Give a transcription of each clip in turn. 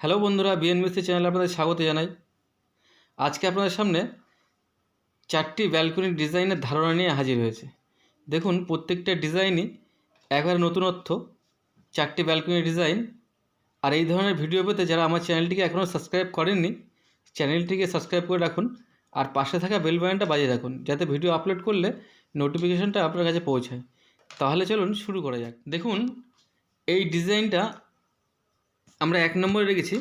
Hello বন্ধুরা BNBC চ্যানেলে আপনাদের স্বাগত জানাই। আজকে আপনাদের সামনে চারটি ব্যালকনির ডিজাইনের ধারণা নিয়ে হাজির হয়েছে। দেখুন, প্রত্যেকটা ডিজাইনই একবারে নতুনত্ব চারটি ব্যালকনির ডিজাইন আর এই ধরনের ভিডিও পেতে যারা আমার চ্যানেলটিকে এখনও সাবস্ক্রাইব করেননি চ্যানেলটিকে সাবস্ক্রাইব করে রাখুন। আর পাশে থাকা বেল বাটনটা বাজিয়ে রাখুন, যাতে ভিডিও আপলোড করলে নোটিফিকেশনটা আপনার কাছে পৌঁছায়। তাহলে চলুন শুরু করা যাক। দেখুন, এই ডিজাইনটা আমরা এক নম্বরে রেখেছি।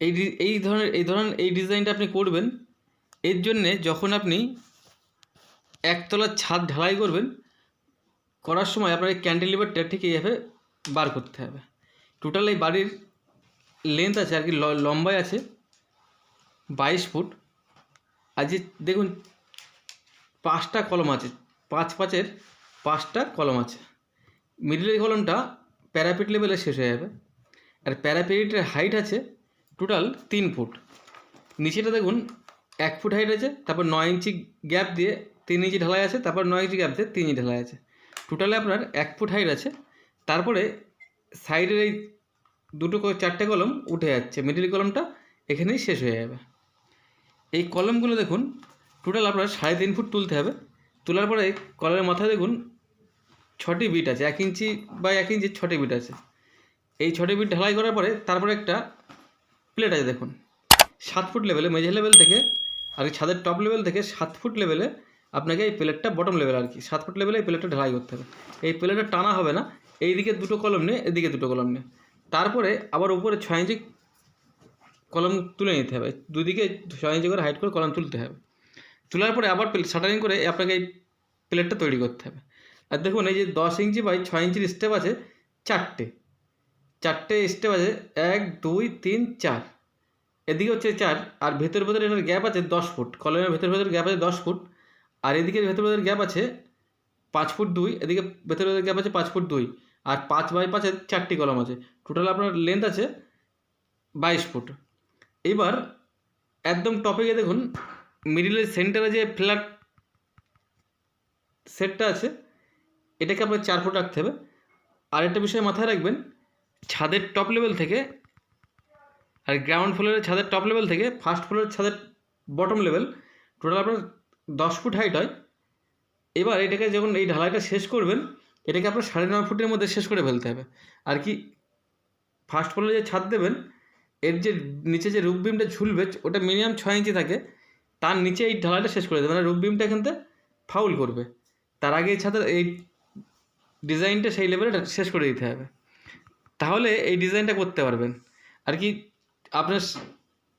এই এই ধরনের এই ধরনের, এই ডিজাইনটা আপনি করবেন, এর জন্যে যখন আপনি একতলার ছাদ ঢালাই করবেন, করার সময় আপনার এই ক্যান্টিলিভারটা ঠিক এইভাবে বার করতে হবে। টোটাল এই বাড়ির লেন্থ আছে, আর কি লম্বায় আছে, বাইশ ফুট। আর যে, দেখুন, পাঁচটা কলম আছে, পাঁচ পাঁচের পাঁচটা কলম আছে। মিডিলের কলমটা প্যারাপিট লেভেলে শেষ হয়ে যাবে। আর প্যারাপিটের হাইট আছে টোটাল তিন ফুট। নিচেটা দেখুন, এক ফুট হাইট আছে, তারপর নয় ইঞ্চি গ্যাপ দিয়ে তিন ইঞ্চি ঢালাই আছে, তারপর নয় ইঞ্চি গ্যাপ দিয়ে তিন ইঞ্চি ঢালাই আছে। টোটালে আপনার এক ফুট হাইট আছে, তারপরে সাইডের এই দুটো চারটে কলম উঠে যাচ্ছে মিডিল কলমটা এখানেই শেষ হয়ে যাবে। এই কলমগুলো দেখুন টোটাল আপনার সাড়ে তিন ফুট তুলতে হবে। তোলার পরে কলের মাথায় দেখুন, ছটি বিট আছে, এক ইঞ্চি বা এক ইঞ্চি ছটি বিট আছে। এই ছটি বিট ঢালাই করার পরে তারপরে একটা প্লেট আছে, দেখুন। সাত ফুট লেভেলে মেঝে লেভেল থেকে আর কি ছাদের টপ লেভেল থেকে সাত ফুট লেভেলে আপনাকে এই প্লেটটা বটম লেভেল আর কি, সাত ফুট লেভেলে এই প্লেটটা ঢালাই করতে হবে। এই প্লেটটা টানা হবে না এইদিকে দুটো কলম নিয়ে এদিকে দুটো কলম নিয়ে তারপরে আবার উপরে ছয় ইঞ্চি কলম তুলে নিতে হবে, দুদিকে ছয় ইঞ্চি করে হাইট করে কলম তুলতে হবে। তোলার পরে আবার শাটারিং করে আপনাকে এই প্লেটটা তৈরি করতে হবে। আর দেখুন, এই যে দশ ইঞ্চি বাই ছয় ইঞ্চির স্টেপ আছে, চারটে। চারটে স্টেপ আছে। এক, দুই, তিন, চার। এদিকে হচ্ছে চার, আর ভেতর ভেতরে এটার গ্যাপ আছে দশ ফুট। কলমের ভেতর ভেতর গ্যাপ আছে দশ ফুট। আর এদিকে ভেতর ভেতর গ্যাপ আছে পাঁচ ফুট দুই। এদিকে ভেতর ভেতর গ্যাপ আছে পাঁচ ফুট দুই। আর পাঁচ বাই পাঁচের চারটি কলম আছে। টোটাল আপনার লেন্থ আছে বাইশ ফুট। এবার একদম টপে গিয়ে দেখুন মিডিলের সেন্টারে যে ফ্ল্যাট সেটটা আছে, এটাকে আপনার চার ফুট রাখতে হবে। আর একটা বিষয় মাথায় রাখবেন ছাদের টপ লেভেল থেকে আর গ্রাউন্ড ফ্লোরের ছাদের টপ লেভেল থেকে ফার্স্ট ফ্লোরের ছাদের বটম লেভেল টোটাল আপনার দশ ফুট হাইট হয়। এবার এটাকে যখন এই ঢালাইটা শেষ করবেন, এটাকে আপনার সাড়ে নয় ফুটের মধ্যে শেষ করে ফেলতে হবে। আর কি ফার্স্ট ফ্লোরে যে ছাদ দেবেন, এর যে নিচে যে রুপ বিমটা ঝুলবে, ওটা মিনিমাম ছয় ইঞ্চি থাকে। তার নিচে এই ঢালাইটা শেষ করে দেবে মানে রুপ বিমটা এখান থেকে ফাউল করবে। তার আগে এই ছাদের, এই ডিজাইনটা সেই লেভেলে শেষ করে দিতে হবে। তাহলে এই ডিজাইনটা করতে পারবেন। আর কি আপনার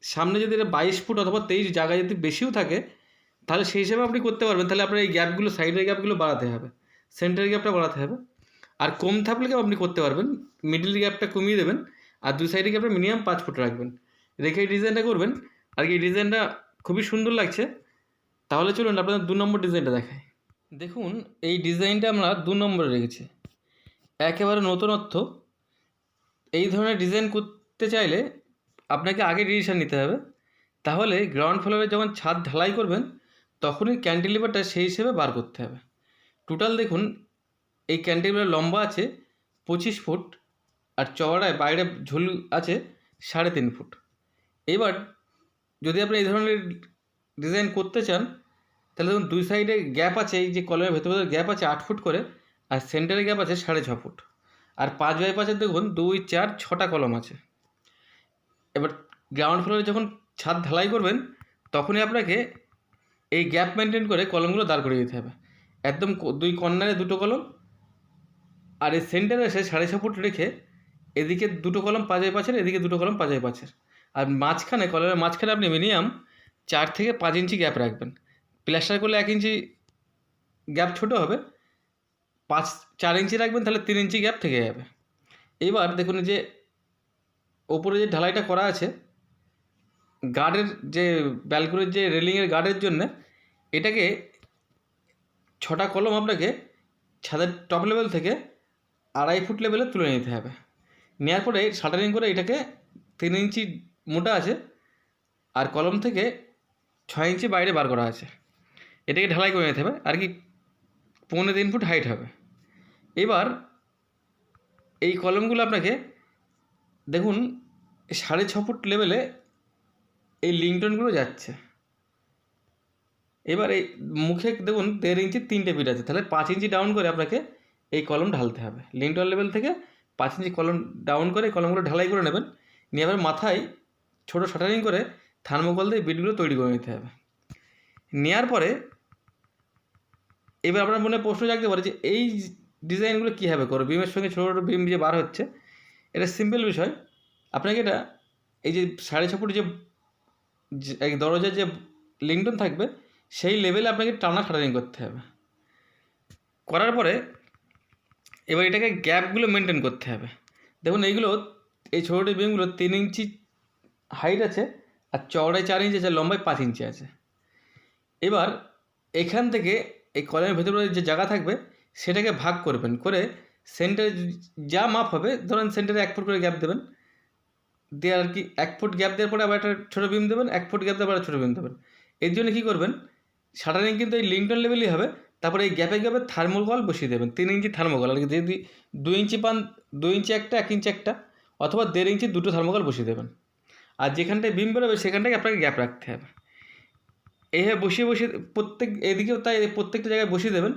সামনে যদি এটা বাইশ ফুট অথবা তেইশ জায়গা যদি বেশিও থাকে, তাহলে সেই হিসাবে আপনি করতে পারবেন। তাহলে আপনার এই গ্যাপগুলো, সাইডের গ্যাপগুলো বাড়াতে হবে, সেন্টার গ্যাপটা বাড়াতে হবে। আর কম থাকলেও আপনি করতে পারবেন। মিডিল গ্যাপটা কমিয়ে দেবেন আর দুই সাইডে গ্যাপটা মিনিমাম পাঁচ ফুট রাখবেন। রেখে এই ডিজাইনটা করবেন। আর কি এই ডিজাইনটা খুবই সুন্দর লাগছে। তাহলে চলুন আপনাদের দু নম্বর ডিজাইনটা দেখাই। দেখুন, এই ডিজাইনটা আমরা দু নম্বরে রেখেছি। একেবারে নতুনত্ব। এই ধরনের ডিজাইন করতে চাইলে আপনাকে আগে ডিসিশন নিতে হবে। তাহলে গ্রাউন্ড ফ্লোরে যখন ছাদ ঢালাই করবেন, তখনই ক্যান্টিলিভারটা সেই হিসেবে বার করতে হবে। টোটাল দেখুন, এই ক্যান্টিলিভার লম্বা আছে, পঁচিশ ফুট, আর চওড়ায় বাইরে ঝুল আছে, সাড়ে তিন ফুট। এবার যদি আপনি এই ধরনের ডিজাইন করতে চান, তাহলে দেখুন, দুই সাইডে গ্যাপ আছে, এই যে কলমের ভেতর ভেতর গ্যাপ আছে আট ফুট করে, আর সেন্টারে গ্যাপ আছে সাড়ে ছ ফুট। আর পাঁচ বাই পাঁচের দেখুন দুই, চার, ছটা কলম আছে। এবার গ্রাউন্ড ফ্লোরে যখন ছাদ ঢালাই করবেন, তখনই আপনাকে এই গ্যাপ মেনটেন করে কলমগুলো দাঁড় করে দিতে হবে। একদম দুই কর্নারে দুটো কলম আর এই সেন্টারে এসে সাড়ে ছ ফুট রেখে এদিকে দুটো কলম পাঁচ বাই পাঁচের, এদিকে দুটো কলম পাঁচ বাই পাঁচের। আর মাঝখানে কলমের মাঝখানে আপনি মিনিমাম চার থেকে পাঁচ ইঞ্চি গ্যাপ রাখবেন। প্লাস্টার করলে এক ইঞ্চি গ্যাপ ছোটো হবে পাঁচ, চার ইঞ্চি রাখবেন, তাহলে তিন ইঞ্চি গ্যাপ থেকে যাবে। এবার দেখুন যে ওপরে যে ঢালাইটা করা আছে গার্ডের যে ব্যালকনির যে রেলিংয়ের গার্ডের জন্য, এটাকে ছটা কলম আপনাকে ছাদের টপ লেভেল থেকে আড়াই ফুট লেভেলে তুলে নিতে হবে। নেওয়ার পরে শাটারিং করে এটাকে তিন ইঞ্চি মোটা আছে, আর কলম থেকে ছয় ইঞ্চি বাইরে বার করা আছে। এটাকে ঢালাই করে নিতে হবে। আর কি পৌনে তিন ফুট হাইট হবে। এবার এই কলমগুলো আপনাকে দেখুন, সাড়ে ছ ফুট লেভেলে এই লিংটনগুলো যাচ্ছে। এবার এই মুখে দেখুন, দেড় ইঞ্চি তিনটে বিট আছে। তাহলে পাঁচ ইঞ্চি ডাউন করে আপনাকে এই কলম ঢালতে হবে। লিংটন লেভেল থেকে পাঁচ ইঞ্চি কলম ডাউন করে কলমগুলো ঢালাই করে নেবেন। নিয়ে আবার মাথায় ছোটো শাটারিং করে থার্মোকল দিয়ে বিটগুলো তৈরি করে নিতে হবে। নেওয়ার পরে এবার আপনার মনে প্রশ্ন জাগতে পারে যে এই ডিজাইনগুলো কীভাবে করো? বিমের সঙ্গে ছোটো ছোটো বিম যে বার হচ্ছে, এটা সিম্পল বিষয়। আপনাকে এটা এই যে সাড়ে ছ ফুট যে দরজার যে লিংটন থাকবে, সেই লেভেলে আপনাকে টানা শাটারিং করতে হবে। করার পরে এবার এটাকে গ্যাপগুলো মেনটেন করতে হবে। দেখুন এইগুলো, এই ছোটো ছোটো বিমগুলো তিন ইঞ্চি হাইট আছে আর চওড়ায় চার ইঞ্চি আছে, লম্বায় পাঁচ ইঞ্চি আছে। এবার এখান থেকে এই কলমের ভেতরে যে জায়গা থাকবে, সেটাকে ভাগ করবেন। করে সেন্টারে যা মাপ হবে, ধরেন সেন্টারে এক ফুট করে গ্যাপ দেবেন। দিয়ে আর কি এক ফুট গ্যাপ দেওয়ার পরে আবার একটা ছোটো বিম দেবেন, এক ফুট গ্যাপ দেওয়ার পরে ছোটো বিম দেবেন। এর জন্য কী করবেন শাটারিং কিন্তু এই লিংটন লেভেলই হবে, তারপরে এই গ্যাপে গ্যাপে থার্মোকল বসিয়ে দেবেন, তিন ইঞ্চি থার্মোকল আর কি যদি দুই ইঞ্চি পান, দুই ইঞ্চি একটা, এক ইঞ্চি একটা, অথবা দেড় ইঞ্চি দুটো থার্মোকল বসিয়ে দেবেন। আর যেখানটায় বিম বেরোবে সেখানটায় আপনাকে গ্যাপ রাখতে হবে। এইভাবে বসিয়ে বসিয়ে প্রত্যেক, এদিকেও তাই, প্রত্যেকটা জায়গায় বসিয়ে দেবেন।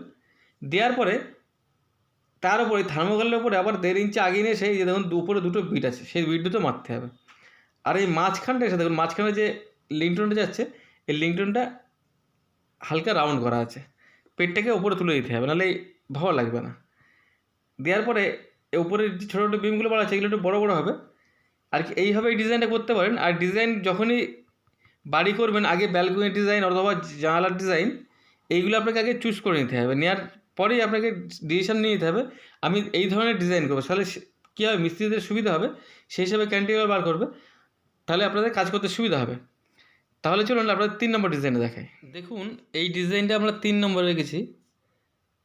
দেওয়ার পরে তার উপরে, থার্মোকলের উপরে আবার দেড় ইঞ্চি আগে নিয়ে সেই যে দেখুন উপরে দুটো বিট আছে, সেই বিট দুটো মারতে হবে। আর এই মাঝখানটা এসে দেখুন, মাঝখানে যে লিংটনটা যাচ্ছে, এই লিংটনটা হালকা রাউন্ড করা আছে। পেটটাকে উপরে তুলে দিতে হবে, নাহলে ভালো লাগবে না। দেওয়ার পরে এ উপরে যে ছোটো ছোটো বিমগুলো বাড়া আছে এগুলো একটু বড়ো বড়ো হবে। আর কি, এইভাবে এই ডিজাইনটা করতে পারেন। আর ডিজাইন যখনই বাড়ি করবেন, আগে ব্যালকনি ডিজাইন অথবা জানালার ডিজাইন এইগুলো আপনাকে আগে চুজ করে নিতে হবে। নেওয়ার পরেই আপনাকে ডিসিশান নিয়ে নিতে হবে, আমি এই ধরনের ডিজাইন করব। তাহলে কী হবে? মিস্ত্রিদের সুবিধা হবে, সেই হিসাবে ক্যান্টিনগুলো বার করবে, তাহলে আপনাদের কাজ করতে সুবিধা হবে। তাহলে চলুন আপনাদের তিন নম্বর ডিজাইনে দেখাই। দেখুন, এই ডিজাইনটা আমরা তিন নম্বরে রেখেছি।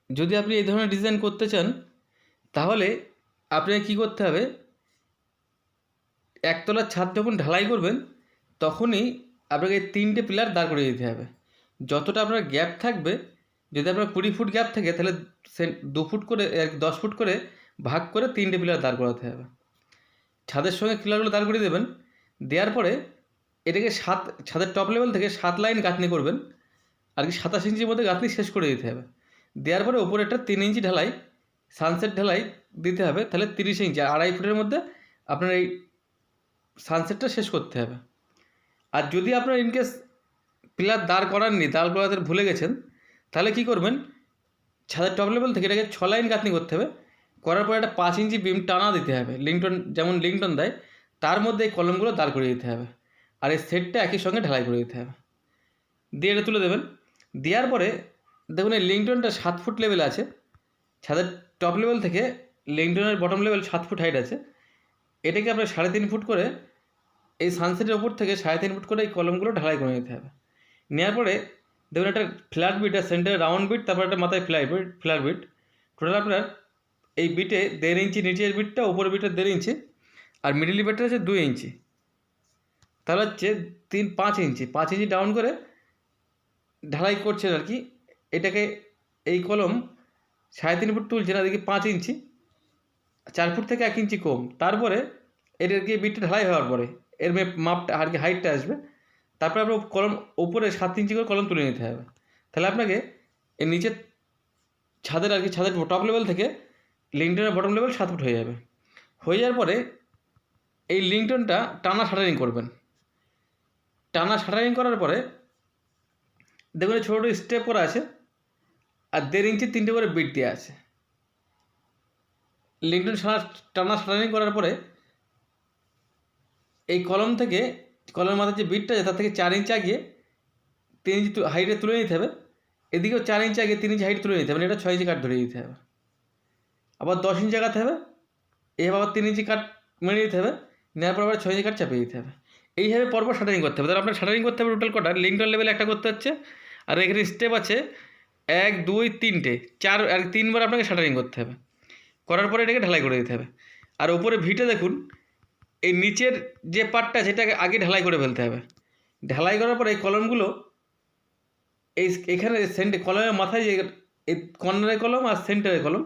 যদি আপনি এই ধরনের ডিজাইন করতে চান, তাহলে আপনাকে কী করতে হবে? একতলার ছাদ যখন ঢালাই করবেন, তখনই আপনাকে এই তিনটে পিলার দাঁড় করিয়ে দিতে হবে। যতটা আপনার গ্যাপ থাকবে, যদি আপনার কুড়ি ফুট গ্যাপ থাকে, তাহলে সে দু ফুট করে দশ ফুট করে ভাগ করে তিনটে পিলার দাঁড় করাতে হবে। ছাদের সঙ্গে পিলারগুলো দাঁড় করিয়ে দেবেন। দেওয়ার পরে এটাকে সাত, ছাদের টপ লেভেল থেকে সাত লাইন গাঁথনি করবেন। আর কি সাতাশ ইঞ্চির মধ্যে গাঁথনি শেষ করে দিতে হবে। দেওয়ার পরে ওপরে একটা তিন ইঞ্চি ঢালাই সানসেট ঢালাই দিতে হবে। তাহলে তিরিশ ইঞ্চি আড়াই ফুটের মধ্যে আপনার এই সানসেটটা শেষ করতে হবে। আর যদি আপনার ইনকেস পিলার দাঁড় করাননি, দাঁড় করাতে ভুলে গেছেন, তাহলে কি করবেন? ছাদের টপ লেভেল থেকে এটাকে ছ লাইন গাঁথনি করতে হবে। করার পরে একটা পাঁচ ইঞ্চি বিম টানা দিতে হবে। লিংটন যেমন লিংটন দেয়, তার মধ্যে এই কলমগুলো দাঁড় করিয়ে দিতে হবে। আর এই সেটটা একই সঙ্গে ঢালাই করে দিতে হবে। দিয়ে এটা তুলে দেবেন। দেওয়ার পরে দেখুন এই লিংটনটা সাত ফুট লেভেল আছে। ছাদের টপ লেভেল থেকে লিংটনের বটম লেভেল সাত ফুট হাইট আছে। এটাকে আপনার সাড়ে তিন ফুট করে এই সানসেটের ওপর থেকে সাড়ে তিন ফুট করে এই কলমগুলো ঢালাই করে নিতে হবে। নেওয়ার পরে দেখুন একটা ফ্ল্যাট বিট আর সেন্টারে রাউন্ড বিট তারপর একটা মাথায় flat beam flat beam total আপনার এই বিটে দেড় ইঞ্চি, নিচের বিটটা উপরের বিটটা দেড় ইঞ্চি আর মিডিল বিটটা হচ্ছে দুই ইঞ্চি। তাহলে হচ্ছে তিন, পাঁচ ইঞ্চি। পাঁচ ইঞ্চি ডাউন করে ঢালাই করছেন আর কি। এটাকে এই কলম সাড়ে তিন ফুট তুলছেন আর পাঁচ ইঞ্চি। চার ফুট থেকে এক ইঞ্চি কম। তারপরে এটার কি বিটটা ঢালাই হওয়ার পরে এর মাপটা আর কি হাইটটা আসবে। তারপরে আপনার কলম উপরে সাত ইঞ্চি করে কলম তুলে নিতে হবে। তাহলে আপনাকে এর নিচে ছাদের আর কি ছাদের টপ লেভেল থেকে লিংটনের বটম লেভেল সাত ফুট হয়ে যাবে। হয়ে যাওয়ার পরে এই লিংটনটা টানা শাটারিং করবেন। টানা শাটারিং করার পরে দেখুন ছোটো ছোটো স্টেপ করা আছে আর দেড় ইঞ্চি তিনটে করে বিট দেওয়া আছে। লিংটন সারা টানা শাটারিং করার পরে এই কলম থেকে, কলমের মাথার যে বিটটা আছে, তার থেকে চার ইঞ্চি আগিয়ে তিন ইঞ্চি হাইটে তুলে নিতে হবে। এদিকেও চার ইঞ্চি আগে তিন ইঞ্চি হাইট তুলে নিতে হবে মানে এটা ছয় ইঞ্চি কাট ধরে দিতে হবে। আবার দশ ইঞ্চি আগাতে হবে, এভাবে আবার তিন ইঞ্চি কাট মেরে দিতে হবে, নেওয়ার পর আবার ছয় ইঞ্চি কাট চাপিয়ে দিতে হবে। এইভাবে পরপর শাটারিং করতে হবে। তাহলে আপনার শাটারিং করতে হবে টোটাল কটা লিংটন লেভেলে একটা করতে হচ্ছে, আর এখানে স্টেপ আছে এক, দুই, তিনটে, চার, আর তিনবার আপনাকে শাটারিং করতে হবে। করার পরে এটাকে ঢালাই করে দিতে হবে। আর উপরে ভিটে দেখুন এই নিচের যে পার্টটা সেটাকে আগে ঢালাই করে ফেলতে হবে। ঢালাই করার পরে এই কলমগুলো, এই এখানে সেন্টে, কলমের মাথায় যে এই কর্নারের কলম আর সেন্টারের কলম,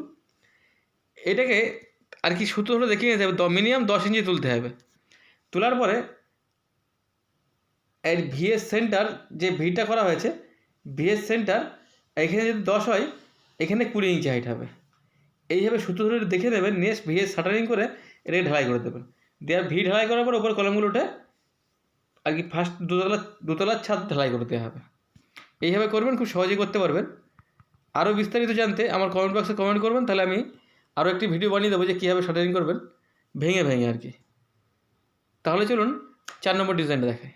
এটাকে আর কি সুতো হলে দেখিয়ে নিতে হবে মিনিমাম দশ ইঞ্চি তুলতে হবে। তোলার পরে এর ভিএস সেন্টার যে ভিটা করা হয়েছে, ভিএস সেন্টার এখানে যদি দশ হয়, এখানে কুড়ি ইঞ্চি হাইট হবে। এইভাবে সুতো ধরে দেখে নেবেন নেক্সট ভিএস শাটারিং করে এটাকে ঢালাই করে দেবেন। দেওয়ার ভি ঢালাই করার পর ওপর কলমগুলো উঠে আর কি ফার্স্ট দুতলা দোতলার ছাদ ঢালাই করে দেওয়া হবে। এইভাবে করবেন, খুব সহজেই করতে পারবেন। আরও বিস্তারিত জানতে আমার কমেন্ট বক্সে কমেন্ট করবেন, তাহলে আমি আরও একটি ভিডিও বানিয়ে দেবো যে কীভাবে শাটারিং করবেন। ভেঙে ভেঙে আর কি। তাহলে চলুন চার নম্বর ডিজাইনটা দেখাই।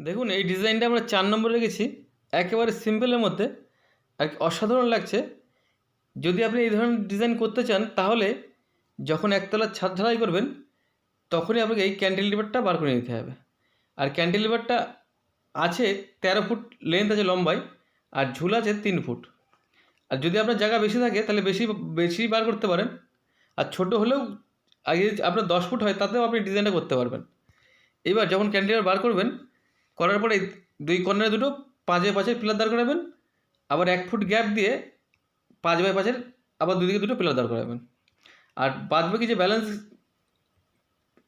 দেখুন, এই ডিজাইনটা আমরা চার নম্বরে রেখেছি। একেবারে সিম্পলের মধ্যে। আর কি অসাধারণ লাগছে। যদি আপনি এই ধরনের ডিজাইন করতে চান, তাহলে যখন একতলার ছাদ ঢালাই করবেন তখনই আপনাকে এই ক্যান্টিলিভারটা বার করে নিতে হবে। আর ক্যান্টিলিভারটা আছে তেরো ফুট লেন্থ আছে লম্বায়, আর ঝুল আছে তিন ফুট। আর যদি আপনার জায়গা বেশি থাকে, তাহলে বেশি বেশি বার করতে পারেন। আর ছোট হলেও আগে আপনার দশ ফুট হয়, তাতেও আপনি ডিজাইনটা করতে পারবেন। এবার যখন ক্যান্টিলিভার বার করবেন, করার পরে দুই কর্নারে দুটো পাঁচ পাঁচে পাঁচের পিলার দাঁড় করাবেন। আবার এক ফুট গ্যাপ দিয়ে পাঁচ বাই পাঁচের আবার দুদিকে দুটো পিলার দাঁড় করাবেন। আর বাদ বাকি যে ব্যালেন্স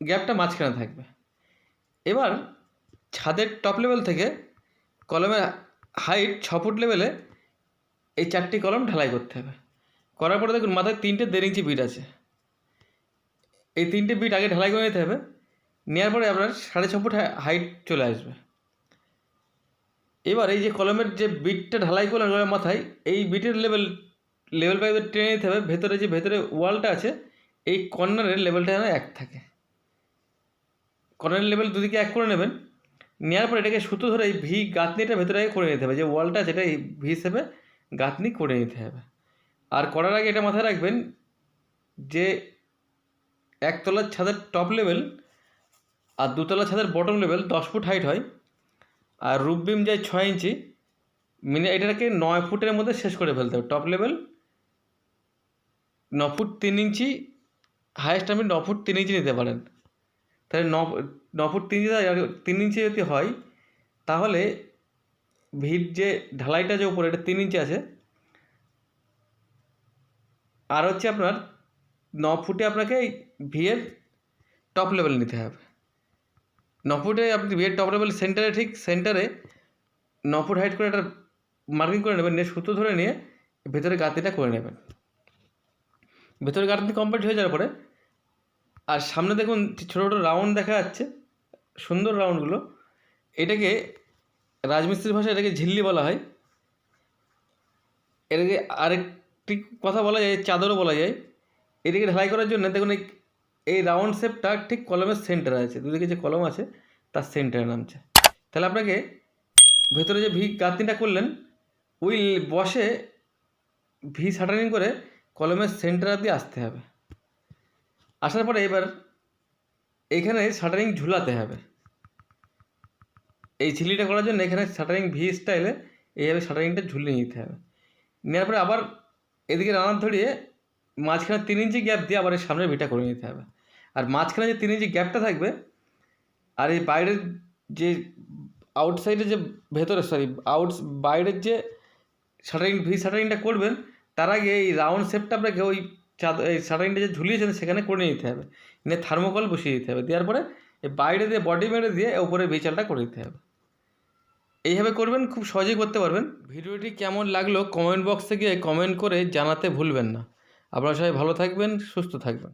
গ্যাপটা মাঝখানে থাকবে। এবার ছাদের টপ লেভেল থেকে কলমের হাইট ছ ফুট লেভেলে এই চারটি কলম ঢালাই করতে হবে। করার পরে দেখুন মাথায় তিনটে দেড় ইঞ্চি বিট আছে। এই তিনটে বিট আগে ঢালাই করে নিতে হবে। নেওয়ার পরে আপনার সাড়ে ছ ফুট হাইট চলে আসবে। এবার এই যে কলমের যে বিটটা ঢালাই করলেন কলমের মাথায়, এই বিটের লেভেল লেভেল পাইপে টেনে নিতে হবে। ভেতরে যে ভেতরে ওয়ালটা আছে, এই কর্নারের লেভেলটা যেন এক থাকে। কর্নারের লেভেল দুদিকে এক করে নেবেন নেওয়ার পর এটাকে সুতো ধরে এই ভি গাঁথনিটা ভেতরে করে নিতে হবে, যে ওয়ালটা যেটা এই ভি হিসেবে গাঁথনি করে নিতে হবে। আর করার আগে এটা মাথায় রাখবেন যে একতলার ছাদের টপ লেভেল আর দুতলা ছাদের বটম লেভেল দশ ফুট হাইট হয়, আর রুপ বিম যায় ছয় ইঞ্চি, মিনি এটাকে নয় ফুটের মধ্যে শেষ করে ফেলতে হবে। টপ লেভেল ন ফুট তিন ইঞ্চি হায়েস্ট আপনি ন ফুট তিন ইঞ্চি নিতে পারেন। তাহলে ন ন ফুট তিন ইঞ্চি তিন ইঞ্চি যদি হয়, তাহলে ভিড় যে ঢালাইটা যে উপরে, এটা তিন ইঞ্চি আছে। আর হচ্ছে আপনার ন ফুটে আপনাকে এই ভিয়ের টপ লেভেল নিতে হবে। ন ফুটে আপনি ভিয়ের টপ লেভেল সেন্টারে ঠিক সেন্টারে ন ফুট হাইট করে একটা মার্কিং করে নেবেন, নিয়ে সুতো ধরে নিয়ে ভেতরে গাঁতিটা করে নেবেন। ভেতরে গাঁথনি কমপ্লিট হয়ে যাওয়ার পরে আর সামনে দেখুন ছোটো ছোটো রাউন্ড দেখা যাচ্ছে। সুন্দর রাউন্ডগুলো এটাকে রাজমিস্ত্রির ভাষায় এটাকে ঝিল্লি বলা হয়। এটাকে আরেকটি কথা বলা যায়, চাদরও বলা যায়। এটাকে ঢালাই করার জন্য দেখুন এই এই রাউন্ড শেপটা ঠিক কলমের সেন্টারে আছে। দুদিকে যে কলম আছে, তার সেন্টারে নামছে। তাহলে আপনাকে ভেতরে যে ভি গাঁথনিটা করলেন, ওই বসে ভি শাটারিং করে কলমের সেন্টার দিয়ে আসতে হবে। আসার পরে এবার এখানে শাটারিং ঝুলাতে হবে। এই ঝিলিটা করার জন্য এখানে শাটারিং ভি স্টাইলে এইভাবে শাটারিংটা ঝুলিয়ে নিতে হবে। নেওয়ার পরে আবার এদিকে রানার ধরিয়ে মাঝখানে তিন ইঞ্চি গ্যাপ দিয়ে আবার এই সামনের ভিটা করে নিতে হবে। আর মাঝখানে যে তিন ইঞ্চি গ্যাপটা থাকবে, আর এই বাইরের যে আউটসাইডে যে ভেতরে সরি আউট বাইরের যে শাটারিং, ভি শাটারিংটা করবেন, তার আগে এই রাউন্ড শেপটা আপনাকে ওই চাদ এই স্যাটারিংটা যে ঝুলিয়েছেন সেখানে করে নিতে হবে। নিয়ে থার্মোকল বসিয়ে দিতে হবে। দেওয়ার পরে বাইরে দিয়ে বডি মেরে দিয়ে উপরে বিচালটা করে দিতে হবে। এইভাবে করবেন, খুব সহজেই করতে পারবেন। ভিডিওটি কেমন লাগল কমেন্ট বক্সে গিয়ে কমেন্ট করে জানাতে ভুলবেন না। আপনারা সবাই ভালো থাকবেন, সুস্থ থাকবেন।